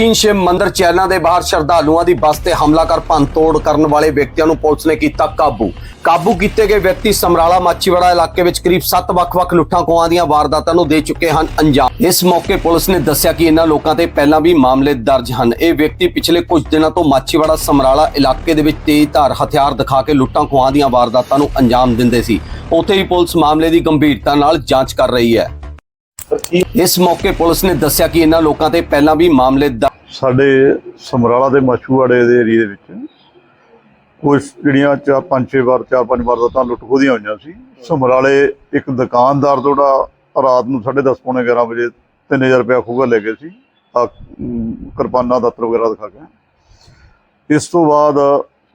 ਤੀਨ ਸ਼ਿਵ ਮੰਦਰ ਚੈਨਾ ਦੇ ਬਾਹਰ ਸ਼ਰਧਾਲੂਆਂ ਦੀ ਬੱਸ ਤੇ ਹਮਲਾ ਕਰ ਭੰਨਤੋੜ ਕਰਨ ਵਾਲੇ ਵਿਅਕਤੀਆਂ ਨੂੰ ਪੁਲਿਸ ਨੇ ਕੀਤਾ ਕਾਬੂ। ਕਾਬੂ ਕੀਤੇ ਗਏ ਵਿਅਕਤੀ ਸਮਰਾਲਾ ਮਾਚੀਵਾੜਾ ਇਲਾਕੇ ਵਿੱਚ ਕਰੀਬ 7 ਵੱਖ-ਵੱਖ ਲੁੱਟਾਂ ਖੋਹਾਂ ਦੀਆਂ ਵਾਰਦਾਤਾਂ ਨੂੰ ਦੇ ਚੁੱਕੇ ਹਨ ਅੰਜਾਮ। ਇਸ ਮੌਕੇ ਪੁਲਿਸ ਨੇ ਦੱਸਿਆ ਕਿ ਇਹਨਾਂ ਲੋਕਾਂ ਤੇ ਪਹਿਲਾਂ ਵੀ ਮਾਮਲੇ ਦਰਜ ਹਨ। ਇਹ ਵਿਅਕਤੀ ਪਿਛਲੇ ਕੁਝ ਦਿਨਾਂ ਤੋਂ ਮਾਚੀਵਾੜਾ ਸਮਰਾਲਾ ਇਲਾਕੇ ਦੇ ਵਿੱਚ ਤੇਜ਼ ਧਾਰ, ਹਥਿਆਰ ਦਿਖਾ ਕੇ ਲੁੱਟਾਂ ਖੋਹਾਂ ਦੀਆਂ ਵਾਰਦਾਤਾਂ ਨੂੰ ਅੰਜਾਮ ਦਿੰਦੇ ਸੀ। ਉੱਥੇ ਹੀ ਪੁਲਿਸ ਮਾਮਲੇ ਦੀ ਗੰਭੀਰਤਾ ਨਾਲ ਜਾਂਚ ਕਰ ਰਹੀ ਹੈ। ਇਸ ਮੌਕੇ ਪੁਲਿਸ ਨੇ ਦੱਸਿਆ ਕਿ ਇਹਨਾਂ ਲੋਕਾਂ ਤੇ ਪਹਿਲਾਂ ਵੀ ਮਾਮਲੇ ਸਾਡੇ ਸਮਰਾਲਾ ਦੇ ਮਛੂਆੜੇ ਦੇ ਏਰੀਏ ਦੇ ਵਿੱਚ ਕੁਝ ਜਿਹੜੀਆਂ ਚਾਰ ਪੰਜ ਛੇ ਵਾਰ, ਚਾਰ ਪੰਜ ਵਾਰ ਤਾਂ ਲੁੱਟ ਖੋਦੀਆਂ ਹੋਈਆਂ ਸੀ। ਸਮਰਾਲੇ ਇੱਕ ਦੁਕਾਨਦਾਰ ਤੋਂ ਜਿਹੜਾ ਰਾਤ ਨੂੰ 10:30 ਪੌਣੇ 11 ਵਜੇ 3000 ਰੁਪਇਆ ਖੋਗਾ ਲੈ ਗਏ ਸੀ। ਕਿਰਪਾਨਾਂ ਦਾਤਰ ਵਗੈਰਾ ਦਿਖਾ ਕੇ। ਇਸ ਤੋਂ ਬਾਅਦ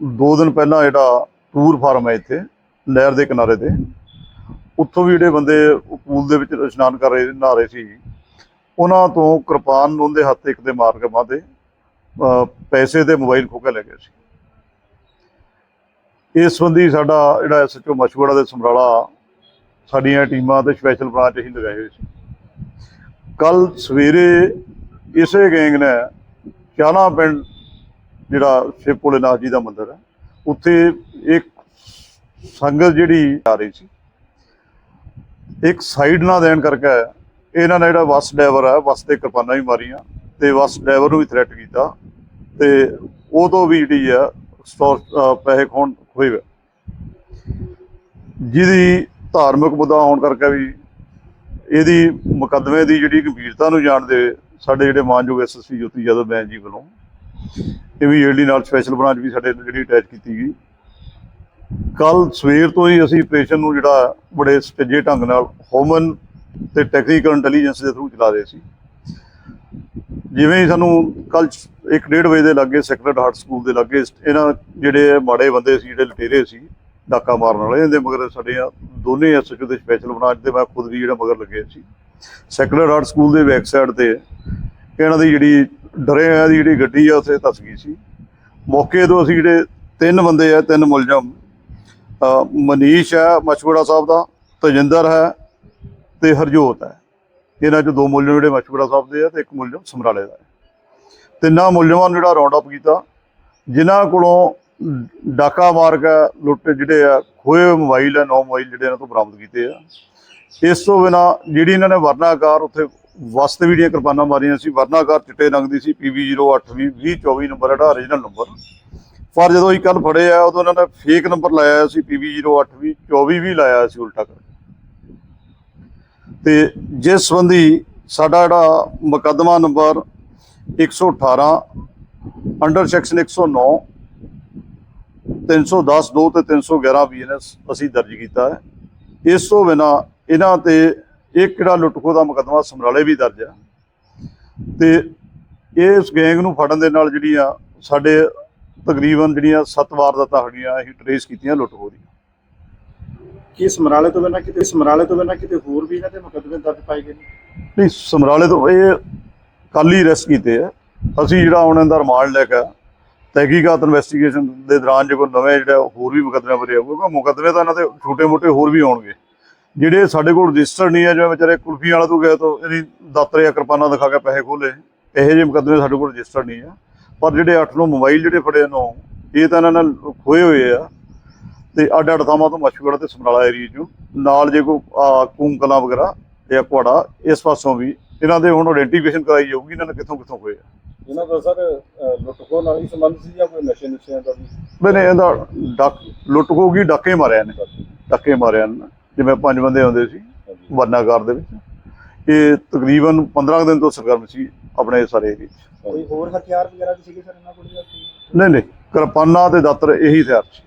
ਦੋ ਦਿਨ ਪਹਿਲਾਂ ਜਿਹੜਾ ਟੂਰ ਫਾਰਮ ਹੈ ਇੱਥੇ, ਨਹਿਰ ਦੇ ਕਿਨਾਰੇ ਤੇ, ਉੱਥੋਂ ਵੀ ਜਿਹੜੇ ਬੰਦੇ ਉਹ ਪੂਲ ਦੇ ਵਿੱਚ ਇਸ਼ਨਾਨ ਕਰ ਰਹੇ, ਨਹਾ ਰਹੇ ਸੀ। ਉਹਨਾਂ ਤੋਂ ਕਿਰਪਾਨ ਨੂੰ ਦੇ ਹੱਥ ਇੱਕ ਦੇ ਮਾਰ ਕੇ ਬਾਂਦੇ ਪੈਸੇ ਤੇ ਮੋਬਾਈਲ ਖੋਹ ਕੇ ਲੈ ਗਏ ਸੀ। ਇਸ ਸੰਬੰਧੀ ਸਾਡਾ ਜਿਹੜਾ ਐਸਐਚਓ ਮਸ਼ਵੜਾ ਦੇ ਸਮਰਾਲਾ, ਸਾਡੀਆਂ ਟੀਮਾਂ ਤੇ ਸਪੈਸ਼ਲ ਬ੍ਰਾਂਚ ਅਸੀਂ ਲਗਾਏ ਹੋਏ ਸੀ। ਕੱਲ ਸਵੇਰੇ ਇਸੇ ਗੈਂਗ ਨੇ ਚਾਲਾ ਪਿੰਡ, ਜਿਹੜਾ ਸ਼ਿਵ ਭੋਲੇਨਾਥ ਜੀ ਦਾ ਮੰਦਿਰ ਹੈ, ਉੱਥੇ ਇੱਕ ਸੰਗਤ ਜਿਹੜੀ ਆ ਰਹੀ ਸੀ, ਇੱਕ ਸਾਈਡ ਨਾ ਦੇਣ ਕਰਕੇ ਇਹਨਾਂ ਨੇ ਜਿਹੜਾ ਬੱਸ ਡਰਾਈਵਰ ਹੈ ਬੱਸ ਤੇ ਕਿਰਪਾਨਾਂ ਵੀ ਮਾਰੀਆਂ ਤੇ ਬੱਸ ਡਰਾਈਵਰ ਨੂੰ ਵੀ ਥ੍ਰੈਟ ਕੀਤਾ ਤੇ ਉਹ ਤੋਂ ਵੀ ਜਿਹੜੀ ਆ, ਸਟੋਰ ਪੈਸੇ ਖੋਣ ਹੋਏ ਜਿਹਦੀ ਧਾਰਮਿਕ ਮੁੱਦਾ ਹੋਣ ਕਰਕੇ ਵੀ ਇਹਦੀ ਮੁਕੱਦਮੇ ਦੀ ਜਿਹੜੀ ਗੰਭੀਰਤਾ ਨੂੰ ਜਾਣਦੇ ਸਾਡੇ ਜਿਹੜੇ ਮਾਨਯੋਗ ਐਸਐਸਪੀ ਜੋਤੀ ਯਾਦਵ ਬੈਂਸ ਜੀ ਵੱਲੋਂ ਇਹ ਵੀ ਏਡੀ ਨਾਲ ਸਪੈਸ਼ਲ ਬ੍ਰਾਂਚ ਵੀ ਸਾਡੇ ਜਿਹੜੀ ਅਟੈਚ ਕੀਤੀ ਗਈ। ਕੱਲ ਸਵੇਰ ਤੋਂ ਹੀ ਅਸੀਂ ਆਪਰੇਸ਼ਨ ਨੂੰ ਜਿਹੜਾ ਬੜੇ ਸਟੇਜੇ ਢੰਗ ਨਾਲ ਹੋਮਨ ਤੇ ਟੈਕਨੀਕਲ ਇੰਟੈਲੀਜੈਂਸ ਦੇ ਥਰੂ ਚਲਾ ਰਹੇ ਸੀ। ਜਿਵੇਂ ਹੀ ਸਾਨੂੰ ਕੱਲ 1:30 ਵਜੇ ਦੇ ਲੱਗੇ ਸੈਕਰਡ ਹਾਰਟ ਸਕੂਲ ਦੇ ਲੱਗੇ ਇਹਨਾਂ ਜਿਹੜੇ ਮਾੜੇ ਬੰਦੇ ਸੀ, ਜਿਹੜੇ ਲਟੇਰੇ ਸੀ, ਡਾਕਾ ਮਾਰਨ ਵਾਲੇ, ਇਹਦੇ ਮਗਰ ਸਾਡੇ ਆ ਦੋਨੇ ਐਸਐਚਓ ਦੇ ਸਪੈਸ਼ਲ ਬ੍ਰਾਂਚ ਦੇ ਮੈਂ ਖੁਦ ਵੀ ਜਿਹੜਾ ਮਗਰ ਲੱਗੇ ਸੀ। ਸੈਕਰਡ ਹਾਰਟ ਸਕੂਲ ਦੇ ਬੈਕ ਸਾਈਡ ਤੇ ਇਹਨਾਂ ਦੀ ਜਿਹੜੀ ਡਰੇ ਆ ਦੀ ਜਿਹੜੀ ਗੱਡੀ ਆ, ਉੱਥੇ ਧਸ ਗਈ ਸੀ। ਮੌਕੇ ਤੋਂ ਅਸੀਂ ਜਿਹੜੇ ਤਿੰਨ ਬੰਦੇ ਆ, ਤਿੰਨ ਮੁਲਜ਼ਮ ਮਨੀਸ਼ ਹੈ ਮਛਵੜਾ ਸਾਹਿਬ ਦਾ, ਤਜਿੰਦਰ ਹੈ ਤੇ ਹਰਜੋਤ ਹੈ। ਇਹਨਾਂ 'ਚ ਦੋ ਮੁਲਜ਼ਮ ਜਿਹੜੇ ਮਛਵੜਾ ਸਾਹਿਬ ਦੇ ਆ ਤੇ ਇੱਕ ਮੁਲਜ਼ਮ ਸਮਰਾਲੇ ਦਾ ਹੈ। ਤਿੰਨਾਂ ਮੁਲਜ਼ਮਾਂ ਨੂੰ ਜਿਹੜਾ ਰਾਉਂਡ ਅਪ ਕੀਤਾ, ਜਿਨ੍ਹਾਂ ਕੋਲੋਂ ਡਾਕਾ ਮਾਰ ਕੇ ਲੁੱਟ ਜਿਹੜੇ ਆ, ਖੋਏ ਮੋਬਾਈਲ ਆ ਨੌ ਮੋਬਾਈਲ ਜਿਹੜੇ ਇਹਨਾਂ ਤੋਂ ਬਰਾਮਦ ਕੀਤੇ ਆ। ਇਸ ਤੋਂ ਬਿਨਾ ਜਿਹੜੀ ਇਹਨਾਂ ਨੇ ਵਰਨਾਕਾਰ ਉੱਥੇ ਵਸਤ ਵੀ ਜਿਹੜੀਆਂ ਕਿਰਪਾਨਾਂ ਮਾਰੀਆਂ ਸੀ, ਵਰਨਾਕਾਰ ਚਿੱਟੇ ਰੰਗ ਦੀ ਸੀ PB08 2024 ਨੰਬਰ ਜਿਹੜਾ ਓਰੀਜਨਲ ਨੰਬਰ। ਪਰ ਜਦੋਂ ਅਸੀਂ ਕੱਲ ਫੜੇ ਆ, ਉਦੋਂ ਇਹਨਾਂ ਨੇ ਫੇਕ ਨੰਬਰ ਲਾਇਆ ਸੀ PB08 ਵੀ 24 ਵੀ ਲਾਇਆ ਸੀ, ਉਲਟਾ ਕਰ ਤੇ ਜਿਸ ਸੰਬੰਧੀ ਸਾਡਾ ਜਿਹੜਾ ਮੁਕੱਦਮਾ ਨੰਬਰ 118 ਅੰਡਰ ਸੈਕਸ਼ਨ 109 310 2 ਤੇ 311 ਬੀਐਨਐਸ ਅਸੀਂ ਦਰਜ ਕੀਤਾ ਹੈ। ਇਸ ਤੋਂ ਬਿਨਾ ਇਹਨਾਂ ਤੇ ਇੱਕ ਜਿਹੜਾ ਲੁੱਟਖੋ ਦਾ ਮੁਕੱਦਮਾ ਸਮਰਾਲੇ ਵੀ ਦਰਜ ਹੈ। ਤੇ ਇਸ ਗੈਂਗ ਨੂੰ ਫੜਨ ਦੇ ਨਾਲ ਜਿਹੜੀਆਂ ਸਾਡੇ ਤਕਰੀਬਨ ਜਿਹੜੀਆਂ ਸੱਤ ਵਾਰਦਾਤਾਂ ਹੋਈਆਂ ਅਸੀਂ ਟਰੇਸ ਕੀਤੀਆਂ ਲੁੱਟਖੋ ਦੀਆਂ। ਕੀ ਸਮਰਾਲੇ ਤੋਂ ਬਿਨਾਂ ਕਿਤੇ ਸਮਰਾਲੇ ਤੋਂ ਬਿਨਾਂ ਕਿਤੇ ਹੋਰ ਵੀ ਇਹਨਾਂ ਦੇ ਮੁਕੱਦਮੇ ਦਰਜ ਪਾਏ ਗਏ ਨੇ? ਨਹੀਂ, ਸਮਰਾਲੇ ਤੋਂ ਇਹ ਕੱਲ ਹੀ ਅਰੈਸਟ ਕੀਤੇ ਆ। ਅਸੀਂ ਜਿਹੜਾ ਹੁਣ ਇਹਦਾ ਰਿਮਾਂਡ ਲੈ ਕੇ ਤਹਿਕੀਕਾਤ ਇਨਵੈਸਟੀਗੇਸ਼ਨ ਦੇ ਦੌਰਾਨ ਜੇ ਕੋਈ ਨਵੇਂ ਜਿਹੜਾ ਹੋਰ ਵੀ ਮੁਕੱਦਮੇ ਭਰੇ ਆਊਗਾ ਮੁਕੱਦਮੇ ਤਾਂ ਇਹਨਾਂ ਤੇ ਛੋਟੇ-ਮੋਟੇ ਹੋਰ ਵੀ ਆਉਣਗੇ। ਜਿਹੜੇ ਸਾਡੇ ਕੋਲ ਰਜਿਸਟਰ ਨਹੀਂ ਹੈ ਜਿਵੇਂ ਵਿਚਾਰੇ ਕੁਲਫੀ ਵਾਲਾ ਤੋਂ ਗਏ ਤੋਂ ਇਹਦੀ ਦਾਤਰ ਜਾਂ ਕਿਰਪਾਨਾਂ ਦਿਖਾ ਕੇ ਪੈਸੇ ਖੋਲੇ ਇਹੋ ਜਿਹੇ ਮੁਕੱਦਮੇ ਸਾਡੇ ਕੋਲ ਰਜਿਸਟਰ ਨਹੀਂ ਹੈ ਪਰ ਜਿਹੜੇ 8 ਨੂੰ ਮੋਬਾਈਲ ਜਿਹੜੇ ਫੜੇ ਨੂੰ ਇਹ ਤਾਂ ਇਹਨਾਂ ਨਾਲ ਖੋਏ ਹੋਏ ਆ। ਤੇ ਅੱਡ ਅੱਡ ਥਾਵਾਂ ਤੋਂ ਮਸ਼ਹੂਰ ਤੇ ਸਮਰਾਲਾ ਏਰੀਆ ਚੋਂ। ਨਾਲ ਜੇ ਕੋਈ ਕੂਮ ਕਲਾਂ ਵਗੈਰਾ ਜਾਂ ਕੁਆੜਾ ਇਸ ਪਾਸੋਂ ਵੀ ਇਹਨਾਂ ਦੇ ਹੁਣ ਆਇਡੈਂਟੀਫਿਕੇਸ਼ਨ ਕਰਾਈ ਜਾਊਗੀ ਇਹਨਾਂ ਨੇ ਕਿੱਥੋਂ ਕਿੱਥੋਂ ਹੋਏ ਆ। ਇਹਨਾਂ ਦਾ ਸਰ ਲੁੱਟਖੋ ਨਾਲ ਹੀ ਸੰਬੰਧ ਸੀ ਜਾਂ ਕੋਈ ਨਸ਼ੇ ਨੁਸ਼ਿਆਂ ਦਾ ਵੀ? ਮੈਨੇ ਇਹਦਾ ਡੱਕ ਲੁੱਟ ਹੋ ਗਈ ਡਾਕੇ ਮਾਰਿਆ ਨੇ ਡਾਕੇ। ਮਾਰਿਆ ਨੇ ਜਿਵੇਂ ਪੰਜ ਬੰਦੇ ਆਉਂਦੇ ਸੀ ਵਰਨਾਕਾਰ ਦੇ ਵਿੱਚ। ਇਹ ਤਕਰੀਬਨ 15 ਕੁ ਦਿਨ ਤੋਂ ਸਰਗਰਮ ਸੀ ਆਪਣੇ ਸਾਰੇ ਏਰੀਏ 'ਚ ਕੋਈ ਹੋਰ ਹਥਿਆਰ ਵਗੈਰਾ ਵੀ ਸੀਗੇ ਸਰ ਇਹਨਾਂ ਕੋਲ ਕੀ? ਨਹੀਂ ਨਹੀਂ ਕਿਰਪਾਨਾਂ ਤੇ ਦਾਤਰ ਇਹੀ ਹਥਿਆਰ ਸੀ।